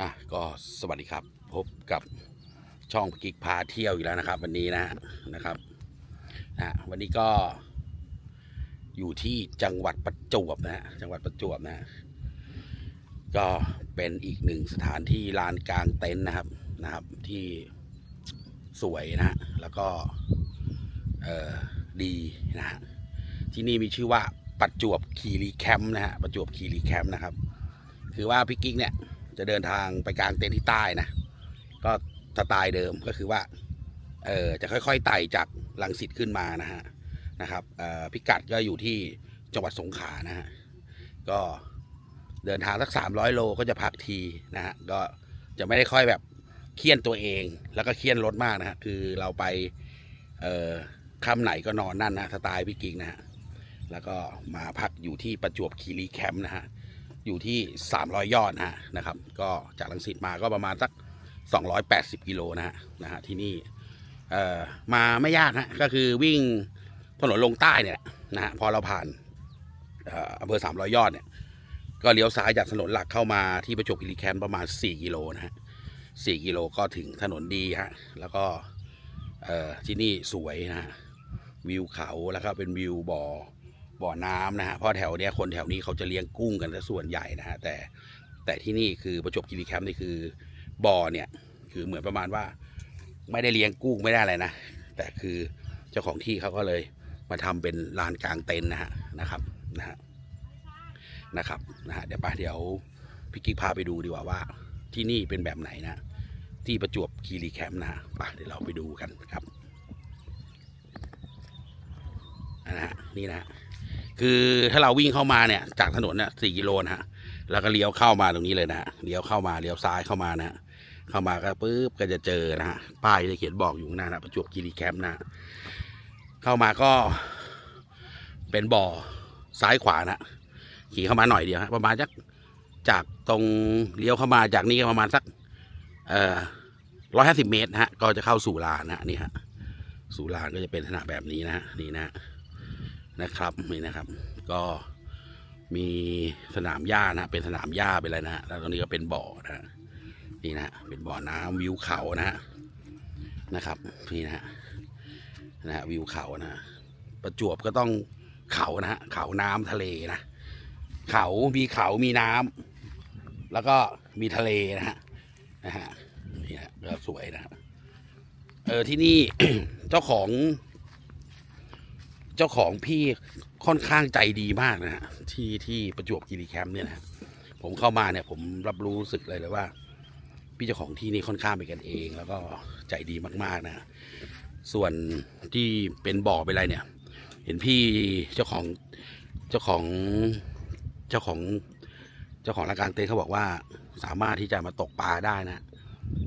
อะก็สวัสดีครับ พบกับช่องกิกพาเที่ยวอีกแล้วนะครับ วันนี้นะนะครับนะวันนี้ก็อยู่ที่จังหวัดประจวบนะฮะจังหวัดประจวบนะฮะก็เป็นอีกหนึ่งสถานที่ลานกลางเต็นท์นะครับนะครับ ที่สวยนะฮะแล้วก็เออดีนะฮะที่นี่มีชื่อว่าประจวบคีรีแคมป์นะฮะประจวบคีรีแคมป์นะครับ คือว่าพี่กิ๊กเนี่ย จะเดินทางไปกลางเต็นท์ที่ใต้นะ ก็สไตล์เดิมก็คือว่า เออจะค่อยๆไต่จากลังสิตขึ้นมานะฮะนะครับพิกัดก็อยู่ที่จังหวัดสงขลานะฮะก็เดินทางสักสามร้อยโลก็จะพักทีนะฮะก็จะไม่ได้ค่อยแบบเคี่ยนตัวเอง แล้วก็เคี่ยนรถมากนะฮะคือเราไปเอ่อค่ำไหนก็นอนนั่นนะสไตล์พี่กิ๊กนะฮะแล้วก็มาพักอยู่ที่ประจวบคีรีแคมป์นะฮะ อยู่ที่ 300 ยอดนะฮะนะครับ ก็จากลังสิตมาก็ประมาณสัก 280 กิโลนะฮะนะฮะที่นี่เอ่อมาไม่ยากฮะก็คือวิ่งถนนลงใต้เนี่ยนะฮะพอเราผ่านอำเภอ 300 ยอดเนี่ยก็เลี้ยวซ้ายจากถนนหลักเข้ามาที่ประจวบคีรีแคมป์ประมาณ 4 กิโลนะฮะ4กิโลก็ถึงถนนดีฮะแล้วก็ที่นี่สวยนะฮะวิวเขาแล้วก็เป็นวิวบ่อ บ่อน้ำนะฮะเพราะแถวเนี้ยคนแถวนี้เขาจะเลี้ยงกุ้งกันซะส่วนใหญ่นะฮะแต่แต่ที่นี่คือประจวบคีรีแคมป์นี่คือบ่อเนี่ยคือเหมือนประมาณว่า ไม่ได้เลี้ยงกุ้งไม่ได้อะไรนะแต่คือเจ้าของที่เขาก็เลยมาทำเป็นลานกลางเต็นท์นะฮะนะครับนะฮะนะครับนะฮะเดี๋ยวไปเดี๋ยวพี่กิ๊กพาไปดูดีกว่าว่า ที่นี่เป็นแบบไหนนะที่ประจวบคีรีแคมป์นะฮะไปเดี๋ยวเราไปดูกันครับนะฮะนี่นะฮะ คือถ้าเราวิ่งเข้ามาเนี่ยจากถนนเนี่ยสี่กิโลนะฮะแล้วก็เลี้ยวเข้ามาตรงนี้เลยนะฮะเลี้ยวเข้ามาเลี้ยวซ้ายเข้ามานะฮะเข้ามาก็ปุ๊บก็จะเจอนะฮะป้ายจะเขียนบอกอยู่ข้างหน้านะประจวบคีรีแคมป์นะเข้ามาก็ เป็นบ่อซ้ายขวานะขี่เข้ามาหน่อยเดียวฮะประมาณจากจากตรงเลี้ยวเข้ามาจากนี้ก็ประมาณสัก เอ่อร้อยห้าสิบเมตรนะฮะก็จะเข้าสู่ลานนะฮะนี่ฮะสู่ลานก็จะเป็นลักษณะแบบนี้นะฮะนี่นะฮะ นะครับนี่นะครับ ก็มีสนามหญ้านะเป็นสนามหญ้าไปเลยนะฮะแล้วตรงนี้ก็เป็นบ่อนะฮะนี่นะฮะเป็นบ่อน้ำวิวเขานะฮะนะครับนี่นะฮะนะฮะวิวเขานะประจวบก็ต้องเขานะฮะเขาน้ำทะเลนะเขามีเขามีน้ำแล้วก็มีทะเลนะฮะนะฮะนี่ฮะก็สวยนะฮะเออที่นี่เจ้าของ เจ้าของพี่ค่อนข้างใจดีมากนะฮะที่ที่ประจวบคีรีแคมป์เนี่ยนะผมเข้ามาเนี่ยผมรับรู้สึกเลยเลยว่า พี่เจ้าของที่นี่ค่อนข้างเป็นกันเอง แล้วก็ใจดีมากๆนะฮะส่วนที่เป็นบ่อเป็นอะไรเนี่ย เห็นพี่เจ้าของเจ้าของเจ้าของเจ้าของรายการเต้นท์เขาบอกว่าสามารถที่จะมาตกปลาได้นะ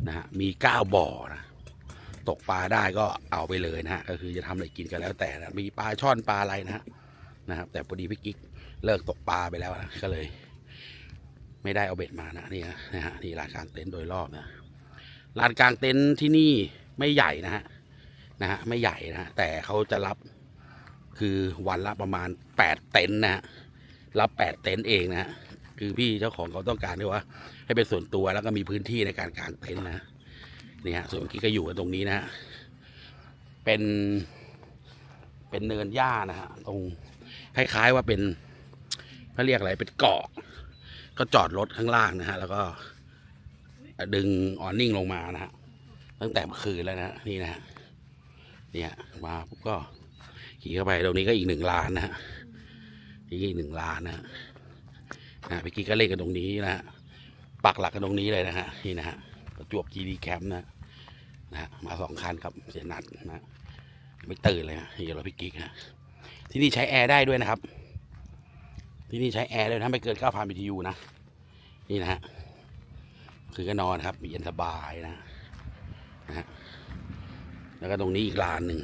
นะฮะมีเก้าบ่อนะ ตกปลาได้ก็เอาไปเลยนะฮะก็คือจะทำอะไรกินกันแล้วแต่นะมีปลาช่อนปลาอะไรนะฮะนะครับ แต่พอดีพี่กิ๊กเลิกตกปลาไปแล้วนะก็เลย ไม่ได้เอาเบ็ดมานะนี่นะนะฮะนี่ลานกลางเต็นท์โดยรอบนะลานกลางเต็นท์ที่นี่ไม่ใหญ่นะฮะนะฮะไม่ใหญ่นะฮะแต่เขาจะรับคือวันละประมาณแปดเต็นท์นะฮะรับแปดเต็นท์เองนะฮะคือพี่เจ้าของเขาต้องการด้วยว่า ให้เป็นส่วนตัวแล้วก็มีพื้นที่ในการกางเต็นท์นะ นี่ฮะส่วนกิ๊กก็อยู่กันตรงนี้นะฮะเป็นเป็นเนินหญ้านะฮะตรงคล้ายๆว่าเป็นเขาเรียกอะไรเป็นเกาะ ก็จอดรถข้างล่างนะฮะแล้วก็ดึงออนนิ่งลงมานะฮะตั้งแต่เมื่อคืนแล้วนะนี่นะฮะเนี่ยมาปุ๊บก็ขี่เข้าไปตรงนี้ก็อีกหนึ่งลานนะฮะนี่อีกหนึ่งลานนะฮะนะพี่กิ๊กก็เล่นกันตรงนี้นะฮะปักหลักกันตรงนี้เลยนะฮะนี่นะฮะประจวบคีรีแคมป์นะ นะมาสองคันครับเสียนัดนะไม่ตื่นเลยนะนี่เราพี่กิ๊กนะที่นี่ใช้แอร์ได้ด้วยนะครับ ที่นี่ใช้แอร์เลยนะไม่เกิน9,000 BTU นะนี่นะฮะคือก็นอนครับเย็นสบายนะนะฮะแล้วก็ตรงนี้อีกลานหนึ่ง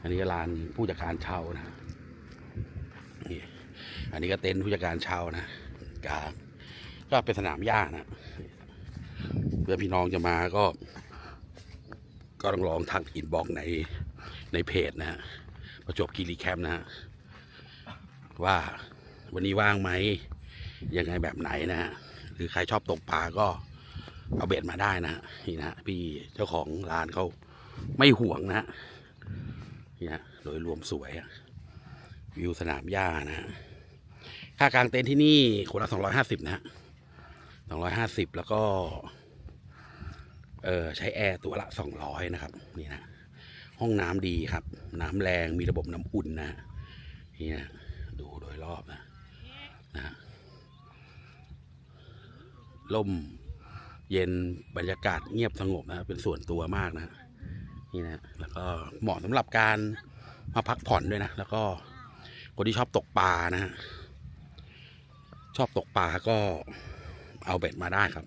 อันนี้ก็ลานผู้จัดการเช่านะนี่อันนี้ก็เต็นท์ผู้จัดการเช่านะกาก็เป็นสนามหญ้านะเพื่อพี่น้องจะมาก็ ก็ต้องลองทักอินบอกในในเพจนะฮะประจบคีรีแคมนะฮะว่าวันนี้ว่างไหมยังไงแบบไหนนะฮะหรือใครชอบตกปลาก็เอาเบ็ดมาได้นะฮะนี่นะฮะพี่เจ้าของร้านเขาไม่ห่วงนะฮะนี่ฮะโดยรวมสวยวิวสนามหญ้านะฮะค่ากลางเต็นท์ที่นี่คนละสองร้อยห้าสิบนะฮะสองร้อยห้าสิบแล้วก็ เออใช้แอร์ตัวละสองร้อยนะครับนี่นะห้องน้ำดีครับ น้ำแรงมีระบบน้ำอุ่นนะนี่นะดูโดยรอบนะนะฮะลมเย็นบรรยากาศเงียบสงบนะเป็นส่วนตัวมากนะนี่นะแล้วก็เหมาะสำหรับการมาพักผ่อนด้วยนะ แล้วก็คนที่ชอบตกปลานะฮะชอบตกปลาก็เอาเบ็ดมาได้ครับ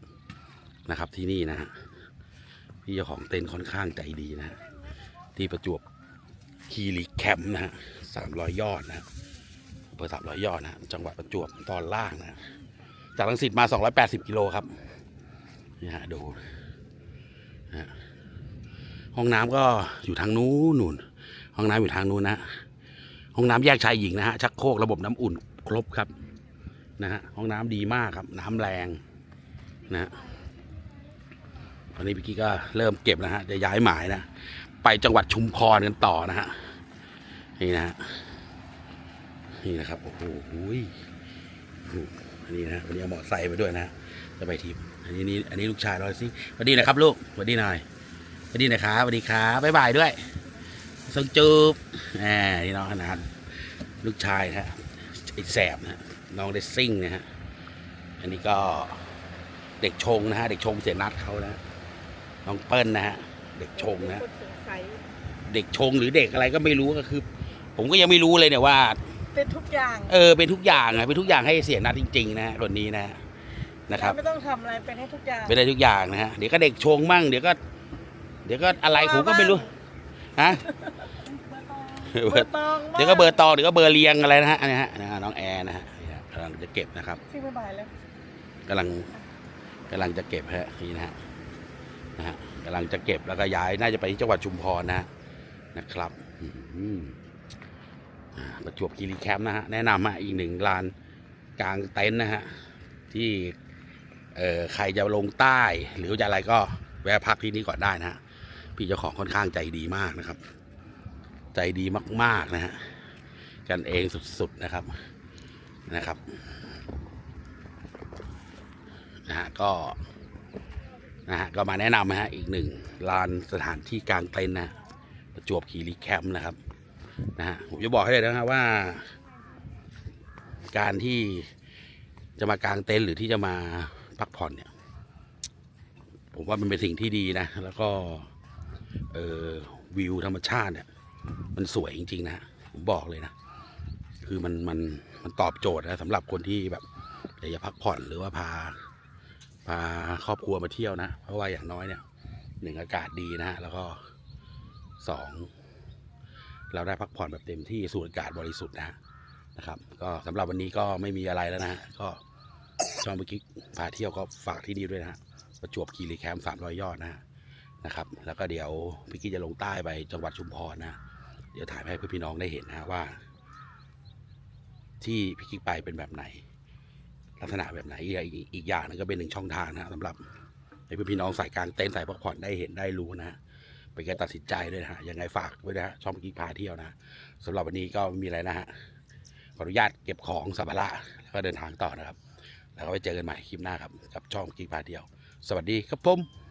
นะครับที่นี่นะฮะ พี่เจ้าของเต็นท์ค่อนข้างใจดีนะฮะที่ประจวบคีรีแคมป์นะฮะสามร้อยยอดนะฮะอำเภอสามร้อยยอดนะฮะจังหวัดประจวบตอนล่างนะจากลังสิตมาสองร้อยแปดสิบกิโลครับนี่ฮะดูนะฮะห้องน้ำก็อยู่ทางนู้นนู่นห้องน้ำอยู่ทางนู้นนะห้องน้ำแยกชายหญิงนะฮะชักโครกระบบน้ำอุ่นครบครับนะฮะห้องน้ำดีมากครับ น้ำแรงนะฮะ ตอนนี้พี่กี้ก็เริ่มเก็บนะฮะจะย้ายหมายนะไปจังหวัดชุมพรกันต่อนะฮะนี่นะฮะนี่นะครับโอ้โหอันนี้นะวันนี้เอาหมอเตอร์ไซค์มาด้วยนะจะไปทีมอันนี้นี่อันนี้ลูกชายเราสิสวัสดีนะครับลูกสวัสดีหน่อยสวัสดีนะครับสวัสดีครับบ๊ายบายด้วยส่งจูบแหมนี่น้องนันต์ลูกชายนะฮะไอ้แสบนะฮะน้องเดซซิ่งนะฮะอันนี้ก็เด็กชงนะฮะเด็กชงเสียนัดเขานะ น้องเปิ้ลนะฮะ เด็กชงนะ คนสงสัยเด็กชงหรือเด็กอะไรก็ไม่รู้ก็คือ ผมก็ยังไม่รู้เลยเนี่ยว่า เป็นทุกอย่างเออเป็นทุกอย่างอะเป็นทุกอย่างให้เสียนัดจริง ๆ นะฮะคนนี้นะฮะนะครับ ไม่ต้องทำอะไรเป็นให้ทุกอย่างเป็นได้ทุกอย่างนะฮะเดี๋ยวก็เด็กชงมั่งเดี๋ยวก็ เดี๋ยวก็อะไรผมก็ไม่รู้ฮะ เบอร์ตองเดี๋ยวก็เบอร์ตองเดี๋ยวก็เบอร์เรียงอะไรนะฮะนะฮะนะฮะน้องแอร์นะฮะนี่ครับกำลังจะเก็บนะครับที่ไม่บ่ายแล้ว กำลังกำลังจะเก็บฮะนี่นะฮะ นะฮะกำลังจะเก็บแล้วก็ย้ายน่าจะไปที่จังหวัดชุมพรนะนะครับมอ่าประจวบคีรีแคมป์นะฮะแนะนำฮะอีกหนึ่งลานกลางเต็นท์นะฮะที่เอ่อใครจะลงใต้หรือจะอะไรก็แวะพักที่นี่ก่อนได้นะฮะพี่เจ้าของค่อนข้างใจดีมากนะครับ ใจดีมากๆนะฮะกันเองสุดๆนะครับนะครับนะฮะก็ นะฮะก็มาแนะนำนะฮะอีกหนึ่งลานสถานที่กลางเต็นท์นะประจวบคีรีแคมป์นะครับนะฮะผมจะบอกให้เลยนะฮะว่า การที่จะมากางเต็นท์หรือที่จะมาพักผ่อนเนี่ย ผมว่ามันเป็นสิ่งที่ดีนะ แล้วก็เออวิวธรรมชาติเนี่ยมันสวยจริง ๆ นะผมบอกเลยนะ คือมันมันมันตอบโจทย์นะสำหรับคนที่แบบอยากจะพักผ่อนหรือว่าพา พาครอบครัวมาเที่ยวนะ เพราะว่าอย่างน้อยเนี่ยหนึ่งอากาศดีนะฮะแล้วก็สองเราได้พักผ่อนแบบเต็มที่สูดอากาศบริสุทธิ์นะฮะนะครับ ก็สำหรับวันนี้ก็ไม่มีอะไรแล้วนะฮะก็ช่องเมื่อกี้พาเที่ยวก็ฝากที่นี่ด้วยนะฮะประจวบคีรีแคมป์สามร้อยยอดนะนะครับ แล้วก็เดี๋ยวพี่กี้จะลงใต้ไปจังหวัดชุมพรนะ เดี๋ยวถ่ายให้เพื่อนพี่น้องได้เห็นนะฮะว่า ที่พี่กิ๊กไปเป็นแบบไหน ลักษณะแบบไหนอีกอีกอีกอย่างหนึงก็เป็นหนึ่งช่องทางนะฮะสำหรับให้พี่น้องสายกลางเต้นสายพักผ่อนได้เห็นได้รู้นะฮะเป็นการตัดสินใจด้วยนะฮะยังไงฝากไว้นะฮะช่องพี่กิ๊กพาเที่ยวนะสำหรับวันนี้ก็มีอะไรนะฮะขออนุญาตเก็บของสัมภาระแล้วก็เดินทางต่อนะครับ แล้วก็ไปเจอกันใหม่คลิปหน้าครับกับช่องพี่กิ๊กพาเที่ยว สวัสดีครับผม